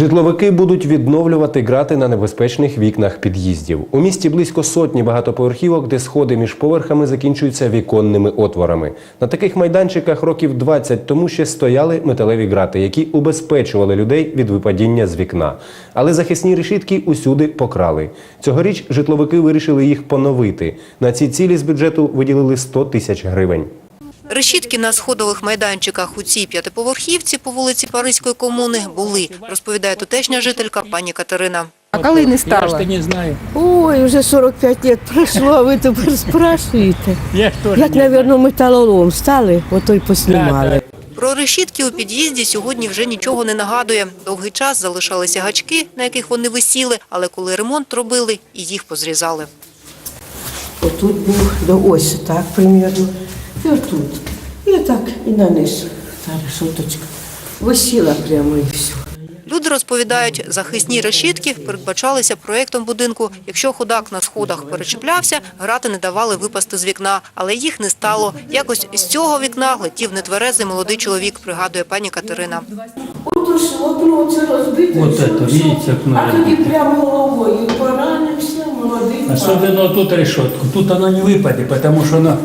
Житловики будуть відновлювати грати на небезпечних вікнах під'їздів. У місті близько сотні багатоповерхівок, де сходи між поверхами закінчуються віконними отворами. На таких майданчиках років 20 тому ще стояли металеві грати, які убезпечували людей від випадіння з вікна. Але захисні решітки усюди покрали. Цьогоріч житловики вирішили їх поновити. На ці цілі з бюджету виділили 100 тисяч гривень. Решітки на сходових майданчиках у цій п'ятиповерхівці по вулиці Паризької комуни були, розповідає тутешня жителька пані Катерина. А коли не Я стало? ж не знаю. Ой, вже 45 років пройшло, а ви тепер спрашуєте. Я ж теж Як, не мабуть, металолом стали, ото й поснімали. Про решітки у під'їзді сьогодні вже нічого не нагадує. Довгий час залишалися гачки, на яких вони висіли, але коли ремонт робили, і їх позрізали. Отут був до ось так примірно. І отут. І так, і на низ. Та решоточка. Висіла прямо і все. Люди розповідають, захисні решітки передбачалися проєктом будинку. Якщо ходак на сходах перечіплявся, грати не давали випасти з вікна, але їх не стало. Якось з цього вікна летів нетверезий молодий чоловік, пригадує пані Катерина. Ото ж це розбите. Все, это, видите, окно А тоді розбите. прямо головою поранився, молодий. Особенно тут решетку. Тут она не выпадет, потому что она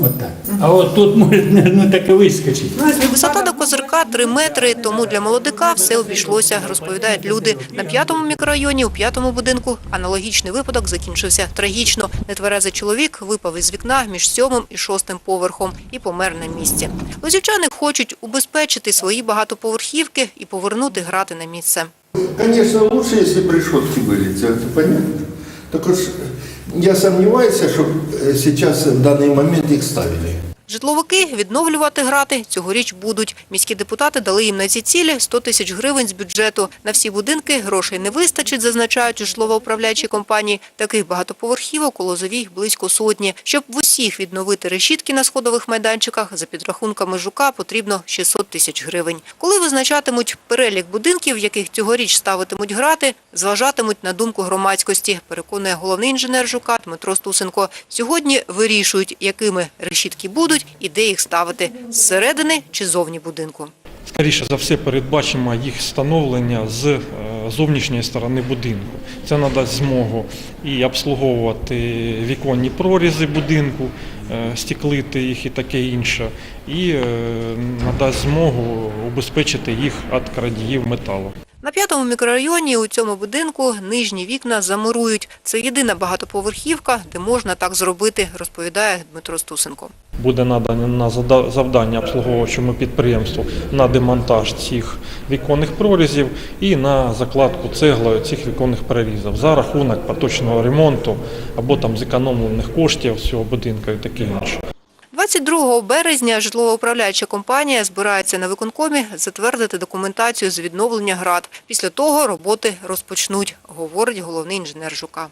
вот так. А вот тут может ну, так и выскочить. Висота до козирка 3 метри, тому для молодика все обійшлося, розповідають люди. На п'ятому мікрорайоні, у п'ятому будинку, аналогічний випадок закінчився трагічно. Нетверезий чоловік випав із вікна між сьомим і шостим поверхом і помер на місці. Лозівчани хочуть убезпечити свої багатоповерхівки і повернути грати на місце. Конечно, лучше, если бы решетки были, это понятно. Так уж я сомневаюсь, что э, сейчас в данный момент их ставили. Житловики відновлювати грати цьогоріч будуть. Міські депутати дали їм на ці цілі 100 тисяч гривень з бюджету. На всі будинки грошей не вистачить, зазначають у житлово-управляючій компанії. Таких багатоповерхівок у Лозовій близько сотні. Щоб в усіх відновити решітки на сходових майданчиках, за підрахунками ЖУКа потрібно 600 тисяч гривень. Коли визначатимуть перелік будинків, в яких цьогоріч ставитимуть грати, зважатимуть на думку громадськості, переконує головний інженер ЖУКа Дмитро Стусенко. Сьогодні вирішують, якими решітки будуть і де їх ставити – зсередини чи зовні будинку. Скоріше за все, передбачимо їх встановлення з е, зовнішньої сторони будинку. Це надасть змогу і обслуговувати віконні прорізи будинку, е, стеклити їх і таке інше, і е, надасть змогу убезпечити їх від крадіїв металу. На п'ятому мікрорайоні у цьому будинку нижні вікна замурують. Це єдина багатоповерхівка, де можна так зробити, розповідає Дмитро Стусенко. Буде надано на завдання обслуговуючому підприємству на демонтаж цих віконних прорізів і на закладку цеглою цих віконних прорізів за рахунок поточного ремонту або там зекономлених коштів цього будинку і таке інше. 22 березня житлово-управляюча компанія збирається на виконкомі затвердити документацію з відновлення град. Після того роботи розпочнуть, говорить головний інженер ЖУКа.